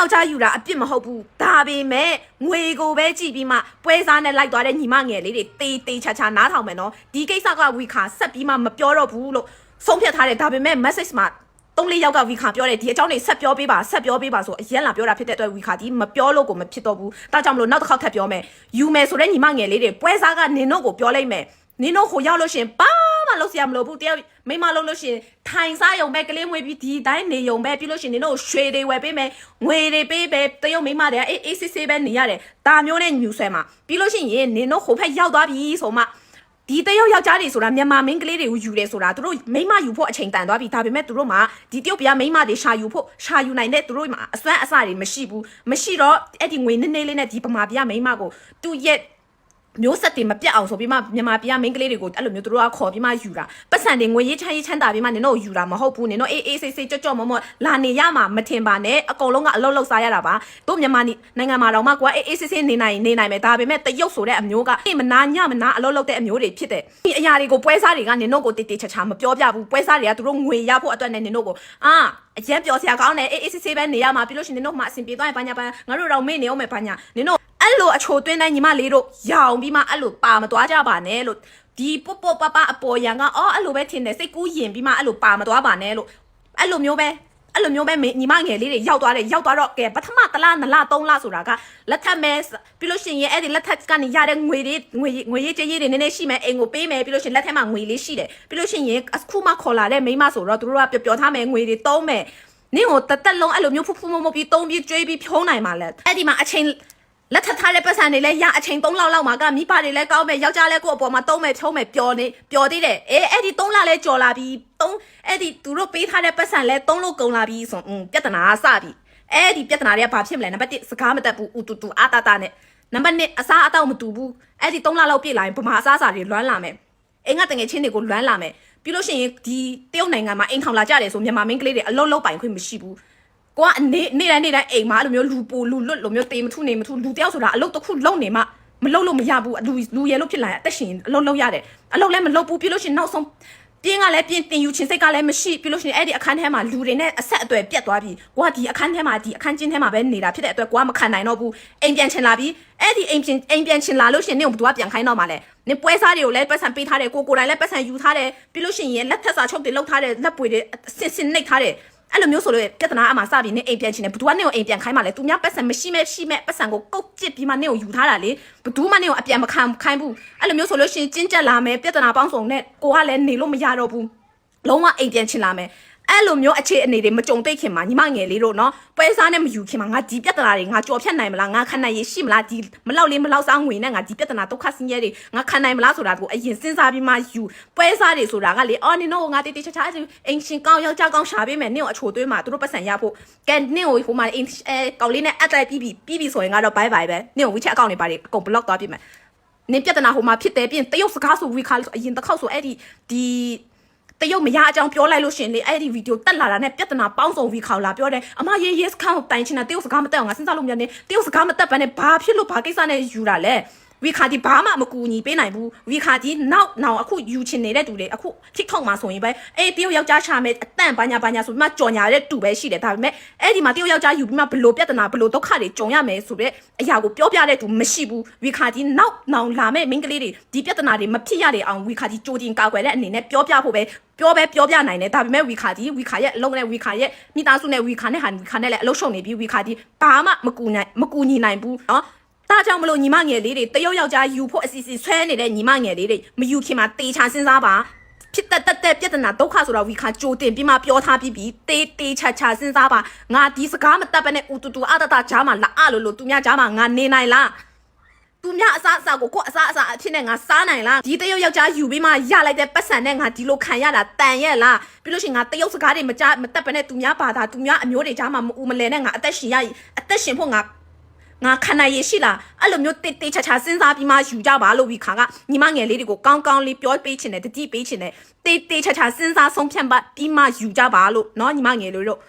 ယောက်ျားယူတာအပြစ်မဟုတ်ဘူးဒါပေမဲ့ငွေကိုပဲကြည့်ပြီးမှပွဲစားနဲ့လိုက်သွားတဲ့ညီမငယ်လေးတွေတေးတေးချာချာနားထောင်မယ်နော်ဒီကိစ္စကဝီခါဆက်ပြီးမှမပြောတော့ဘူးလို့ဆုံးဖြတ်ထားတယ်ဒါပေမဲ့ message မှာသုံးလေးယောက်ကဝီခါပြောတယ်ဒီအကြောင်းတွေဆက်ပြောပေးပါဆက်ပြောပေးပါဆိုအရင်လာပြောတာဖြစ်တဲ့အတွက်ဝီခါဒီမပြောလို့ကိုမဖြစ်တော့ဘူးဒါကြောင့်မလို့နောက်တစ်ခေါက်ထပ်ပြောမယ်ယူမယ်ဆိုတဲ့ညီမငယ်လေးတွေပွဲစားကနင်တို့ကိုပြောလိုက်မယ်နင်တို့ဟိုရောက်လို့ရှရင်ပါ မလုပ်စရာမလိုဘူးတယောက်မိမလုံးလို့ရှရင်ထိုင်စားယုံပဲကလေးမွေးပြီးဒီတိုင်းနေယုံပဲပြီးလို့ရှရင်နင်တို့ရွှေတွေဝယ်ပေးမယ်ငွေတွေပေးပဲတယောက်မိမတွေကအေးအေးဆေးဆေးပဲနေရတယ်ဒါမျိုးနဲ့ညူဆွဲမှာပြီးလို့ရှရင်နင်တို့ဟိုဖက်ရောက်သွားပြီဆိုမှဒီတရုတ်ယောက်ျားတွေဆိုတာမြန်မာမင်းကလေးတွေကိုယူတယ်ဆိုတာသူတို့မိမယူဖို့အချိန်တန်သွားပြီဒါပေမဲ့သူတို့မှာဒီတရုတ်ပြမိမတွေရှာယူဖို့ရှာယူနိုင်တဲ့သူတို့မှာအစွမ်းအစတွေမရှိဘူးမရှိတော့အဲ့ဒီငွေနည်းနည်းလေးနဲ့ဒီဗမာပြမိမကိုသူ့ရဲ့ မျိုးဆက်တွေမပြတ်အောင်ဆိုပြီးမှမြန်မာပြည်မင်းကလေးတွေကိုအဲ့လိုမျိုးသူတို့ကခေါ်ပြီးမှယူတာပတ်စံတွေငွေရေးချမ်းရေးချမ်းသာပြီးမှနင်တို့ယူတာမဟုတ်ဘူးနင်တို့အေးအေးဆေးဆေးကြော့ကြော့မောမောလာနေရမှာမထင်ပါနဲ့အကုန်လုံးကအလုံးလုံးစားရတာပါတို့မြန်မာနိုင်ငံမှာတော့မှကွာအေးအေးဆေးဆေးနေနိုင်နေနိုင်မယ်ဒါပေမဲ့တရုတ်ဆိုတဲ့အမျိုးကအေးမနာညမနာအလုံးလုံးတဲ့အမျိုးတွေဖြစ်တယ်ဒီအရာတွေကိုပွဲစားတွေကနင်တို့ကိုတိတိချာချာမပြောပြဘူးပွဲစားတွေကသူတို့ငွေရဖို့အတွက်နဲ့နင်တို့ကိုအာအရင်ပြောစရာကောင်းတယ်အေးအေးဆေးဆေးပဲနေရမှာပြီးလို့ရှိရင်နင်တို့မှအဆင်ပြေသွားရင်ဘာညာဘာညာငါတို့တော့မေ့နေအောင်မယ်ဘာညာနင်တို့ အဲ့လိုအချိုသွင်းတိုင်းညီမလေးတို့ရောင်ပြီးမှအဲ့လိုပါမသွားကြပါနဲ့လို့ဒီပုတ်ပုတ်ပပအပေါ်ရန်ကအော်အဲ့လိုပဲထင်တယ်စိတ်ကူးယင်ပြီးမှအဲ့လိုပါမသွားပါနဲ့လို့အဲ့လိုမျိုးပဲအဲ့လိုမျိုးပဲညီမငယ်လေးတွေရောက်သွားတယ်ရောက်သွားတော့ကဲပထမတစ်လနှစ်လသုံးလဆိုတာကလက်ထပ်မဲပြီးလို့ရှိရင်အဲ့ဒီလက်ထပ်ကနေရတဲ့ငွေတွေငွေငွေရေးကြေးရေးတွေနည်းနည်းရှိမယ်အိမ်ကိုပေးမယ်ပြီးလို့ရှိရင်လက်ထက်မှာငွေလေးရှိတယ်ပြီးလို့ရှိရင်အခုမှခေါ်လာတဲ့မိန်းမဆိုတော့သူတို့ကပျော်ပျော်ထားမယ်ငွေတွေသုံးမယ်နင့်ကိုတသက်လုံးအဲ့လိုမျိုးဖူးဖူးမမပြီးသုံးပြီးကြွေးပြီးဖြုံးနိုင်မှာလဲအဲ့ဒီမှာအချိန် လက်ထပ်ထားတဲ့ပတ်စံတွေလည်းရအချိန်3လောက်လောက်မှာကမိဘတွေလည်းကောင်းမယ်ယောက်ျားလည်းကိုယ့်အပေါ်မှာသုံးမယ်ဖြုံးမယ်ပျော်နေပျော်သေးတယ်အေးအဲ့ဒီ3လလည်းကြော်လာပြီး3အဲ့ဒီသူတို့ပေးထားတဲ့ပတ်စံလည်း3လို့ကုန်လာပြီးဆိုอืมပြဿနာကစပြီအဲ့ဒီပြဿနာတွေကဘာဖြစ်မလဲနံပါတ်1စကားမတက်ဘူးဥတူတူအာတာတာနဲ့နံပါတ်2အစားအသောက်မတူဘူးအဲ့ဒီ3လလောက်ပြည့်လာရင်ဗမာအစားအစာတွေလွမ်းလာမယ်အိမ်ကတငယ်ချင်းတွေကိုလွမ်းလာမယ်ပြီးလို့ရှိရင်ဒီတရုတ်နိုင်ငံမှာအိမ်ထောင်လာကြတယ်ဆိုမြန်မာမင်းကလေးတွေအလုံးလုံးပိုင်ခွင့်မရှိဘူး ကိုကနေ့နေ့တိုင်းနေ့တိုင်းအိမ်မှာအဲ့လိုမျိုးလူပိုလူလွတ်လိုမျိုးတေးမထုနေမထုလူတယောက်ဆိုတာအလုပ်တစ်ခုလုံနေမှမလုံလို့မရဘူးလူလူရဲလို့ဖြစ်လာရင်အသက်ရှင်အလုပ်လုပ်ရတယ်အလုပ်လည်းမလုပ်ဘူးပြလို့ရှရင်နောက်ဆုံးပြင်းကလည်းပြင်းတင်ယူခြင်းစိတ်ကလည်းမရှိပြလို့ရှရင်အဲ့ဒီအခန်းထဲမှာလူတွေနဲ့အဆက်အသွယ်ပြတ်သွားပြီကိုကဒီအခန်းထဲမှာဒီအခန်းချင်းထဲမှာပဲနေတာဖြစ်တဲ့အတွက်ကိုကမခံနိုင်တော့ဘူးအိမ်ပြန်ချင်လာပြီအဲ့ဒီအိမ်ပြန်အိမ်ပြန်ချင်လာလို့ရှရင်နင့်ကိုဘယ်သူကပြန်ခိုင်းတော့မှာလဲနင်ပွဲစားတွေကိုလည်းပတ်စံပေးထားတယ်ကိုကိုယ်တိုင်လည်းပတ်စံယူထားတယ်ပြလို့ရှရင်လက်ထက်စာချုပ်တွေလုပ်ထားတယ်လက်ပွေတွေဆင်ဆင်နှိပ်ထားတယ် အဲ့လိုမျိုးဆိုလို့ပြဿနာအမှစပြီးနေအိမ်ပြန်ချင်တယ်ဘသူကနေကိုအိမ်ပြန်ခိုင်းမှလဲသူများပတ်စံမရှိမဲ့ရှိမဲ့ပတ်စံကိုကုတ်ပစ်ပြီးမှနေကိုယူထားတာလေဘသူမှနေကိုအပြန်မခံခိုင်းဘူးအဲ့လိုမျိုးဆိုလို့ရှိရင်ကျင်းကျက်လာမယ်ပြဿနာပေါင်းစုံနဲ့ကိုကလည်းနေလို့မရတော့ဘူးလုံးဝအိမ်ပြန်ချင်လာမယ် အဲ့လိုမျိုးအခြေအနေတွေမကြုံသိခင်မှာညီမငယ်လေးတို့နော်ပွဲစားနဲ့မယူခင်မှာငါဒီပြဿနာတွေငါကြော်ဖြတ်နိုင်မလားငါခံနိုင်ရရှိမလားဒီမလောက်လေးမလောက်စားငွေနဲ့ငါဒီပြဿနာဒုက္ခဆင်းရဲတွေငါခံနိုင်မလားဆိုတာကိုအရင်စဉ်းစားပြီးမှယူပွဲစားတွေဆိုတာကလေအော်နင်တို့ငါတေးတေးချာချာအင်ရှင်ကောင်းယောက်ျားကောင်းရှာပေးမယ်နင့်ကိုအချိုသွေးမှာသူတို့ပတ်စံရဖို့ကဲနင့်ကိုဟိုမှာအင်အဲကောင်းလေးနဲ့အက်တိုက်ပြီးပြီးပြီးပြီးဆိုရင်ကတော့ဘိုင်ဘိုင်ပဲနင့်ကို WeChat အကောင့်တွေပါတွေအကုန် block သွားပြမယ်နင်ပြဿနာဟိုမှာဖြစ်တယ်ပြင်တရုတ်စကားဆိုဝီခါလို့ဆိုအရင်တစ်ခေါက်ဆိုအဲ့ဒီဒီ တရုတ်မရအကြောင်းပြောလိုက်လို့ရှရင်လေအဲ့ဒီဗီဒီယိုတက်လာတာနဲ့ပြဿနာပေါင်းစုံဝီခါလာပြောတယ်အမရေး yes ခန့်ကိုတိုင်ချင်တာတရုတ်စကားမတက်အောင်ငါစဉ်းစားလို့မရနဲ့တရုတ်စကားမတက်ဘဲနဲ့ဘာဖြစ်လို့ဘာကိစ္စနဲ့ယူတာလဲ ဝီခါဒီဘာမှမကူညီပေးနိုင်ဘူးဝီခါဒီနောက်နောက်အခုယူချင်နေတဲ့တူတွေအခု TikTok မှာဆိုရင်ပဲအေးတရုတ်ယောက်ျားရှာမယ်အတန့်ဘာညာဘာညာဆိုပြီးမှကြော်ညာတဲ့တူပဲရှိတယ်ဒါပေမဲ့အဲ့ဒီမှာတရုတ်ယောက်ျားယူပြီးမှဘလို့ပြဿနာဘလို့ဒုက္ခတွေကြုံရမယ်ဆိုတော့အရာကိုပြောပြတဲ့တူမရှိဘူးဝီခါဒီနောက်နောင်လာမဲ့မိန်းကလေးတွေဒီပြဿနာတွေမဖြစ်ရတဲ့အောင်ဝီခါဒီကြိုတင်ကာကွယ်တဲ့အနေနဲ့ပြောပြဖို့ပဲပြောပဲပြောပြနိုင်တယ်ဒါပေမဲ့ဝီခါဒီဝီခါရဲ့အလုံးနဲ့ဝီခါရဲ့မိသားစုနဲ့ဝီခါနဲ့ဟာဝီခါနဲ့လည်းအလုံးရှုံနေပြီးဝီခါဒီဘာမှမကူနိုင်မကူညီနိုင်ဘူးเนาะ ဒါကြောင့်မလို့ညီမငယ်လေးတွေတရုတ်ယောက်ျားယူဖို့အစီအစဉ်ဆွဲနေတဲ့ညီမငယ်လေးတွေမယူခင်မှာတေချာစဉ်းစားပါဖြစ်တတ်တတ်တဲ့ပြဿနာဒုက္ခဆိုတာဝီခါကြိုတင်ပြီးမှပြောထားပြီးပြီးတေးတေးချာချာစဉ်းစားပါငါဒီစကားမတတ်ဘဲနဲ့ဦးတူတူအတတကြားမှာလာအလို့လို့သူများကြားမှာငါနေနိုင်လားသူများအစားအစာကိုကိုယ်အစားအစာအဖြစ်နဲ့ငါစားနိုင်လားဒီတရုတ်ယောက်ျားယူပြီးမှရလိုက်တဲ့ပတ်စံနဲ့ငါဒီလိုခံရတာတန်ရဲ့လားပြီးလို့ရှိရင်ငါတရုတ်စကားတွေမကြားမတတ်ဘဲနဲ့သူများဘာသာသူများအမျိုးတွေကြားမှာမဦးမလဲနဲ့ငါအသက်ရှင်ရအသက်ရှင်ဖို့ငါ ငါခံနိုင်ရရှိလားအဲ့လိုမျိုးတေးတေးချာချာစဉ်းစားပြီးမှယူကြပါလို့ပြီးခါကညီမငယ်လေးတွေကိုကောင်းကောင်းလေးပြောပေးချင်တယ်တတိပေးချင်တယ်တေးတေးချာချာစဉ်းစားဆုံးဖြတ်ပါပြီးမှယူကြပါလို့เนาะညီမငယ်လေးတို့